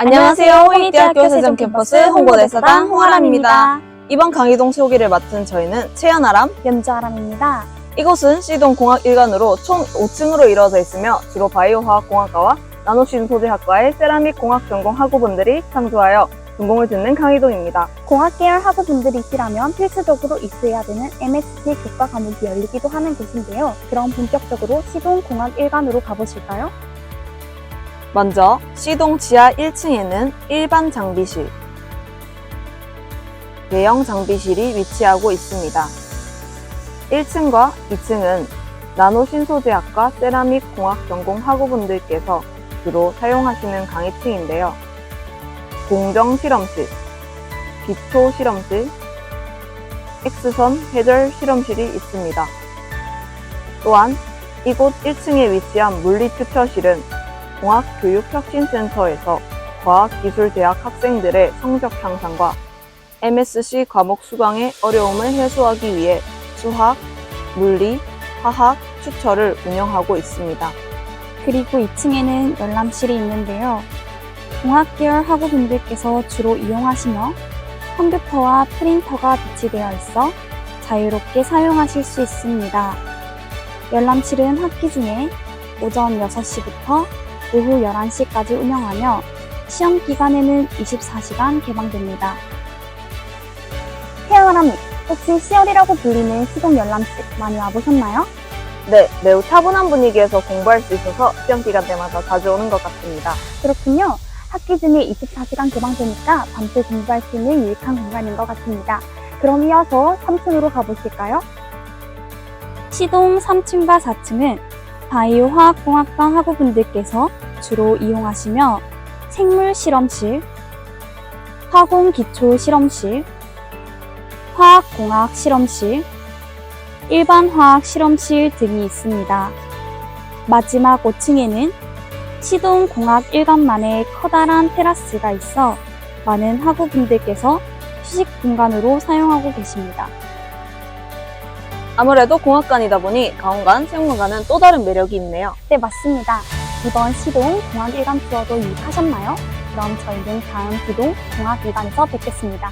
안녕하세요. 홍익대학교 세종 캠퍼스 홍보대사단 홍아람입니다. 이번 강의동 소개를 맡은 저희는 최연아람. 연주아람입니다. 이곳은 C동 공학 일관으로 총 5층으로 이루어져 있으며 주로 바이오화학공학과와 나노신소재학과의 세라믹 공학 전공 학우분들이 상주하여 전공을 듣는 강의동입니다. 공학 계열 학우분들이 있으라면 필수적으로 있어야 되는 MSc 교과 과목이 열리기도 하는 곳인데요. 그럼 본격적으로 시동 공학 일관으로 가보실까요? 먼저 C동 지하 1층에는 일반 장비실, 대형 장비실이 위치하고 있습니다. 1층과 2층은 나노 신소재학과 세라믹 공학 전공 학우분들께서 주로 사용하시는 강의층인데요. 공정 실험실, 기초 실험실, X선 회절 실험실이 있습니다. 또한 이곳 1층에 위치한 물리 튜터실은 공학교육혁신센터에서 과학기술대학 학생들의 성적 향상과 MSC 과목 수강의 어려움을 해소하기 위해 수학, 물리, 화학, 추처를 운영하고 있습니다. 그리고 2층에는 열람실이 있는데요. 공학 계열 학우분들께서 주로 이용하시며 컴퓨터와 프린터가 비치되어 있어 자유롭게 사용하실 수 있습니다. 열람실은 학기 중에 오전 6시부터 오후 11시까지 운영하며 시험 기간에는 24시간 개방됩니다. 태어나람 혹시 시열이라고 불리는 시동 열람실 많이 와보셨나요? 네, 매우 차분한 분위기에서 공부할 수 있어서 시험 기간 때마다 자주 오는 것 같습니다. 그렇군요. 학기 중에 24시간 개방되니까 밤새 공부할 수 있는 유익한 공간인 것 같습니다. 그럼 이어서 3층으로 가보실까요? 시동 3층과 4층은 바이오 화학공학과 학우분들께서 주로 이용하시며 생물 실험실, 화공 기초 실험실, 화학공학 실험실, 일반 화학 실험실 등이 있습니다. 마지막 5층에는 시동 공학 일관만의 커다란 테라스가 있어 많은 학우분들께서 휴식 공간으로 사용하고 계십니다. 아무래도 공학관이다 보니 가온관, 생물관은 또 다른 매력이 있네요. 네, 맞습니다. 이번 시동 공학 일관 투어도 유익하셨나요? 그럼 저희는 다음 시동 공학 일관에서 뵙겠습니다.